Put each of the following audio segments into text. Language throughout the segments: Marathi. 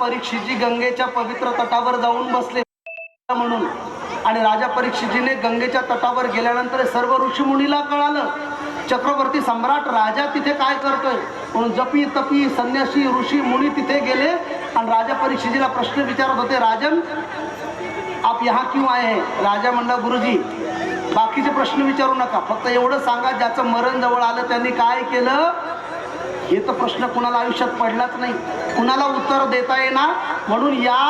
परीक्षितजी गंगेच्या पवित्र तटावर जाऊन बसले म्हणून. आणि राजा परीक्षितजीने गंगेच्या तटावर गेल्यानंतर सर्व ऋषीमुनीला कळालं चक्रवर्ती सम्राट राजा तिथे काय करतोय? म्हणून जपी तपी संन्यासी ऋषी मुनी तिथे गेले आणि राजा परीक्षितजीला प्रश्न विचारत होते राजन आप यहाँ क्यों आए हैं? राजा म्हणला गुरुजी बाकीचे प्रश्न विचारू नका. फक्त एवढं सांगा ज्याचं मरण जवळ आलं त्यांनी काय केलं? हे तर प्रश्न कुणाला आयुष्यात पडलाच नाही. कुणाला उत्तर देता येणार म्हणून या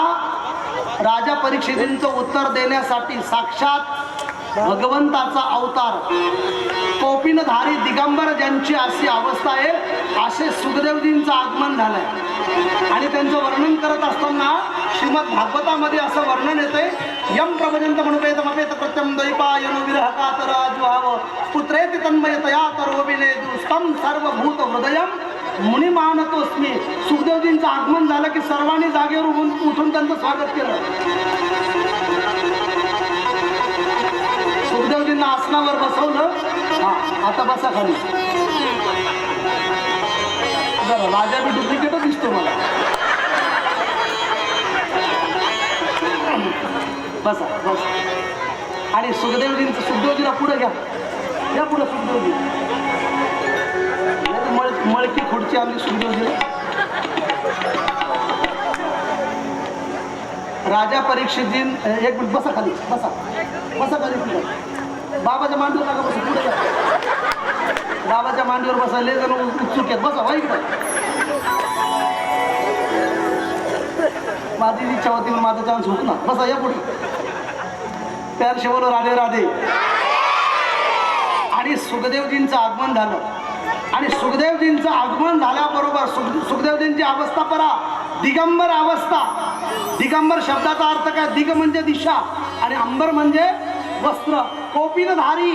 राजा परीक्षेतींचं उत्तर देण्यासाठी साक्षात भगवंताचा अवतार कोपिनधारी दिगंबर ज्यांची अशी अवस्था आहे असे सुखदेवजींचं आगमन झालंय. आणि त्यांचं वर्णन करत असताना श्रीमद भागवतामध्ये असं वर्णन येते यम प्रभजंत म्हणपेत मपेत प्रत्यम दैपायनो विरह कातर आजुहाव पुत्रेति तन्मयतया तरोबिने दुस्तम सर्वभूत हृदयम मुनी मानतोस्मी सुखदेवजींचं आगमन झालं की सर्वांनी जागेवर उठून उठून त्यांचं स्वागत केलं. सुखदेवजींना आसनावर बसवलं. हा आता बसा खाली. बरं राजा बी डुप्लिकेटच दिसतो मला. बसा बसा. आणि सुखदेवजींचं सुखदेवजीला पुढे घ्या. या पुढे सुखदेवजी. मळकी खुर्ची आमची सुखदेवजीला राजा परीक्षितजी एक मिनिट बसा खाली बसा. बसा खाली पुढे. बाबाच्या मांडीवर नका बसा पुढे जा. बाबाच्या मांडीवर बसा लय जण उत्सुक आहेत. बसा वाईट माझी इच्छा होती मग माझा चान्स होत ना. बसा या पुढे. प्यार बोलो राधे राधे. आणि सुखदेवजींचं आगमन झालं. आणि सुखदेवजींचं आगमन झाल्याबरोबर सुख सुखदेवजींची अवस्था परा. दिगंबर अवस्था. दिगंबर शब्दाचा अर्थ काय? दिग म्हणजे दिशा आणि अंबर म्हणजे वस्त्र. कोपिनधारी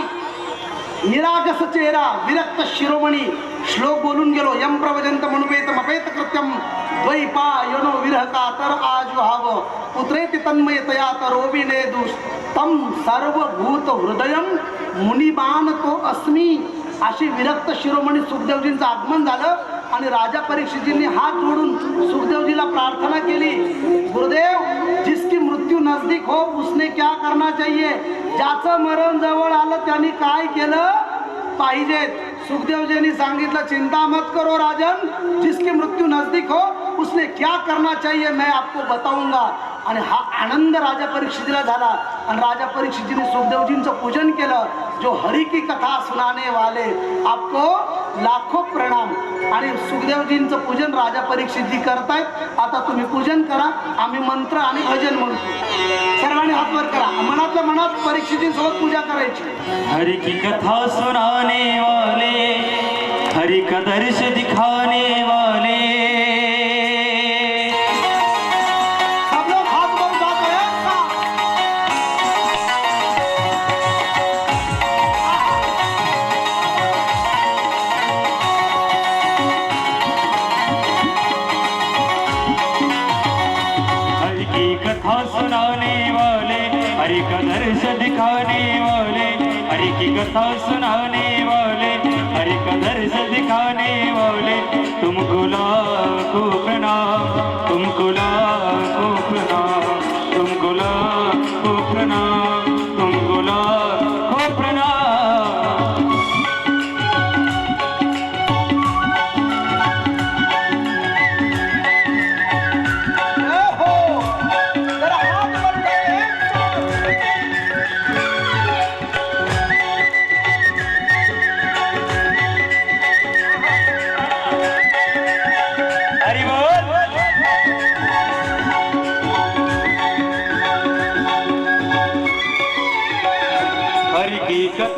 निरागस चेहरा विरक्त शिरोमणी. श्लोक बोलून गेलो. यम प्रवजंत मनुपेत मपेत कृत्यम. द्वैपा यनो विरहता तर आज व्हाव पुत्रेति तन्मयतया तरोबिने दुष तम सर्वभूत हृदयम मुनिबान तो अस्मी. अशी विरक्त शिरोमणी सुखदेवजींचं आगमन झालं आणि राजा परीक्षितजींनी हात जोडून सुखदेवजीला प्रार्थना केली. गुरुदेव जिसकी मृत्यू नजदीक हो उसने क्या करना चाहिए? ज्याचं मरण जवळ आलं त्यांनी काय केलं? पाहिजेत. सुखदेवजींनी सांगितलं चिंता मत करो राजन जिसकी मृत्यू नजदीक हो उसने क्या करना चाहिए मैं आपको बताऊंगा. आणि हा आनंद राजा परीक्षितीला झाला. आणि राजा परीक्षितजीने सुखदेवजींचं पूजन केलं. जो हरी की कथा सुनाने वाले आपको लाखो प्रणाम. आणि सुखदेवजींचं पूजन राजा परीक्षितजी करतायत. आता तुम्ही पूजन करा आम्ही मंत्र आणि भजन म्हणतो. सर्वांनी हातवर करा. मनातल्या मनात परीक्षितजींसोबत पूजा करायची. हरी की कथा सुनाने वाले हरी का दर्श दिखाने वाले. सुनावने वाले हरि का दर्श दिखावने वाले हरि की कथा सुनावने वाले हरि का दर्श दिखाने वाले तुमको लाखों प्रणाम तुमको ला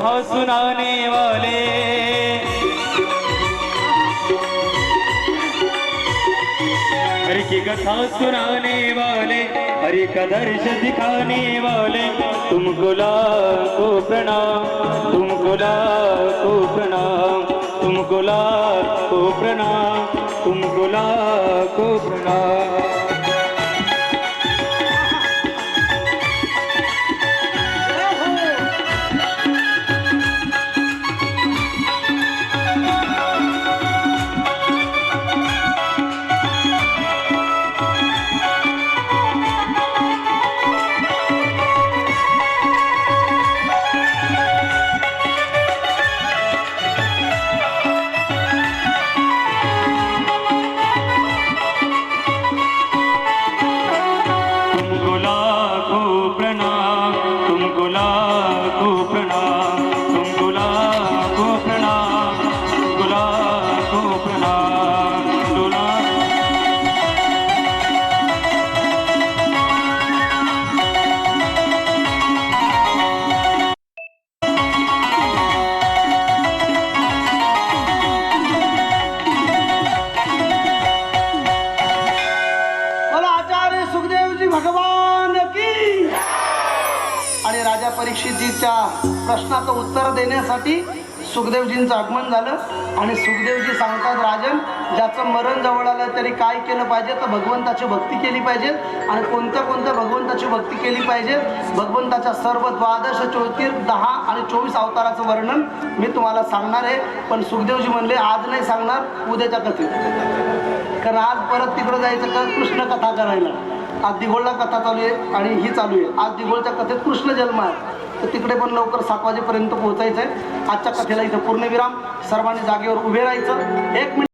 की सुनाने वाले। हरि की कथा सुनाने वाले हरि का दर्श दिखाने वाले। तुमको लाखों प्रणाम तुमको लाखों परीक्षितजीच्या प्रश्नाचं उत्तर देण्यासाठी सुखदेवजींचं आगमन झालं. आणि सुखदेवजी सांगतात राजन ज्याचं मरण जवळ आलं तरी काय केलं पाहिजे? तर भगवंताची भक्ती केली पाहिजे. आणि कोणत्या कोणत्या भगवंताची भक्ती केली पाहिजे? भगवंताच्या सर्व द्वादश चौतीस दहा आणि चोवीस अवताराचं वर्णन मी तुम्हाला सांगणार आहे. पण सुखदेवजी म्हणले आज नाही सांगणार उद्याच्या कथेत. कारण आज परत तिकडं जायचं का? कृष्ण कथा करायला. आज दिघोळला कथा चालू आहे आणि ही चालू आहे. आज दिघोळच्या कथेत कृष्ण जन्म आहे तर तिकडे पण लवकर सात वाजेपर्यंत पोहोचायचं आहे आजच्या कथेला इथं पूर्णविराम. सर्वांनी जागेवर उभे राहायचं. एक मिनिट.